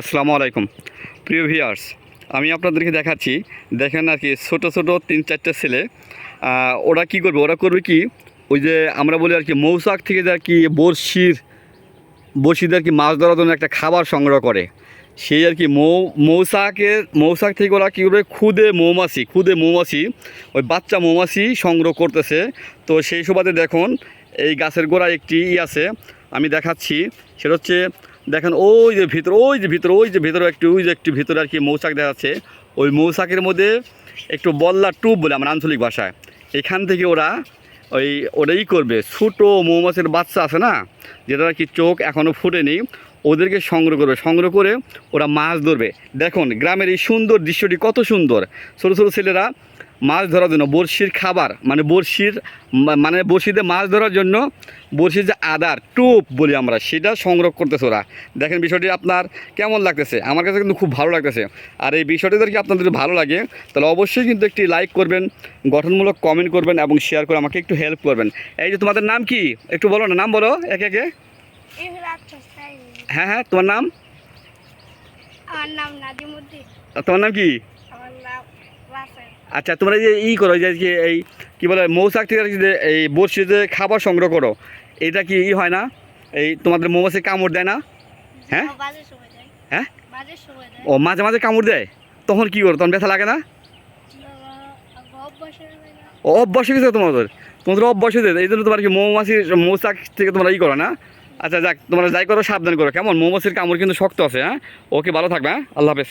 আসসালামু আলাইকুম। প্রিয় ভিউয়ার্স, আমি আপনাদেরকে দেখাচ্ছি, দেখেন আর কি, ছোটো ছোটো তিন, চারটে ছেলে। ওরা কি করবে? ওরা করবে কি, ওই যে আমরা বলি আর কি মৌসাক থেকে যে আর কি বড়শির, বড়শিদের আর কি মাছ ধরার জন্য একটা খাবার সংগ্রহ করে। সেই আর কি মৌ মৌসাকের মৌসাক থেকে ওরা কী করবে? খুদে মৌমাছি খুদে মৌমাছি, ওই বাচ্চা মৌমাছি সংগ্রহ করতেছে। তো সেই সুবাদে দেখুন, এই গাছের গোড়ায় একটি ই আছে, আমি দেখাচ্ছি। সেটা হচ্ছে দেখেন ওই যে ভিতর, ওই যে ভিতর, ওই যে ভিতরে একটু, ওই যে একটু ভিতরে আর কি মৌচাক দেখা যাচ্ছে। ওই মৌচাকের মধ্যে একটু বল্লা টুপ বলে আমার আঞ্চলিক ভাষায়। এখান থেকে ওরা ওই ওটাই করবে। ছোটো মৌমাছির বাচ্চা আছে না যেটা আর কি চোখ এখনও ফুটেনি, ওদেরকে সংগ্রহ করবে। সংগ্রহ করে ওরা মাছ ধরবে। দেখুন, গ্রামের এই সুন্দর দৃশ্যটি কত সুন্দর। ছোটো ছোটো ছেলেরা মাছ ধরার জন্য বড়শির খাবার মানে বড়শির মানে বড়শিতে মাছ ধরার জন্য বড়শির যে আদার টুপ বলি আমরা সেটা সংগ্রহ করতেছে ওরা। দেখেন বিষয়টি আপনার কেমন লাগতেছে? আমার কাছে কিন্তু খুব ভালো লাগতেছে। আর এই বিষয়টি যদি আপনাদের যদি ভালো লাগে তাহলে অবশ্যই কিন্তু একটি লাইক করবেন গঠনমূলক কমেন্ট করবেন এবং শেয়ার করে আমাকে একটু হেল্প করবেন। এই যে তোমাদের নাম কি? একটু বলো না নাম বলো একে একে। হ্যাঁ হ্যাঁ তোমার নাম? আমার নাম নাজিমুদ্দিন। তোমার নাম কি? আচ্ছা তোমরা যে ই করো যে এই কী বলে মৌচাক থেকে যে এই বড়শি যে খাবার সংগ্রহ করো এটা কি ই হয় না? এই তোমাদের মৌমাছি কামড় দেয় না? হ্যাঁ? হ্যাঁ? যায় ও মাঝে মাঝে কামড় দেয়? তখন কি করো? তখন ব্যথা লাগে না? না? ও অভ্যাস হয়ে গেছে তোমাদের? তোমাদের অভ্যাস হয়ে যায় এই জন্য তোমার কি মৌমাছির মৌচাক থেকে তোমরা ই করো না? আচ্ছা যাক তোমরা যাই করো সাবধান করো। কেমন? মৌমাছির কামড় কিন্তু শক্ত আছে হ্যাঁ? ওকে ভালো থাকবে হ্যাঁ? আল্লাহ হাফেজ।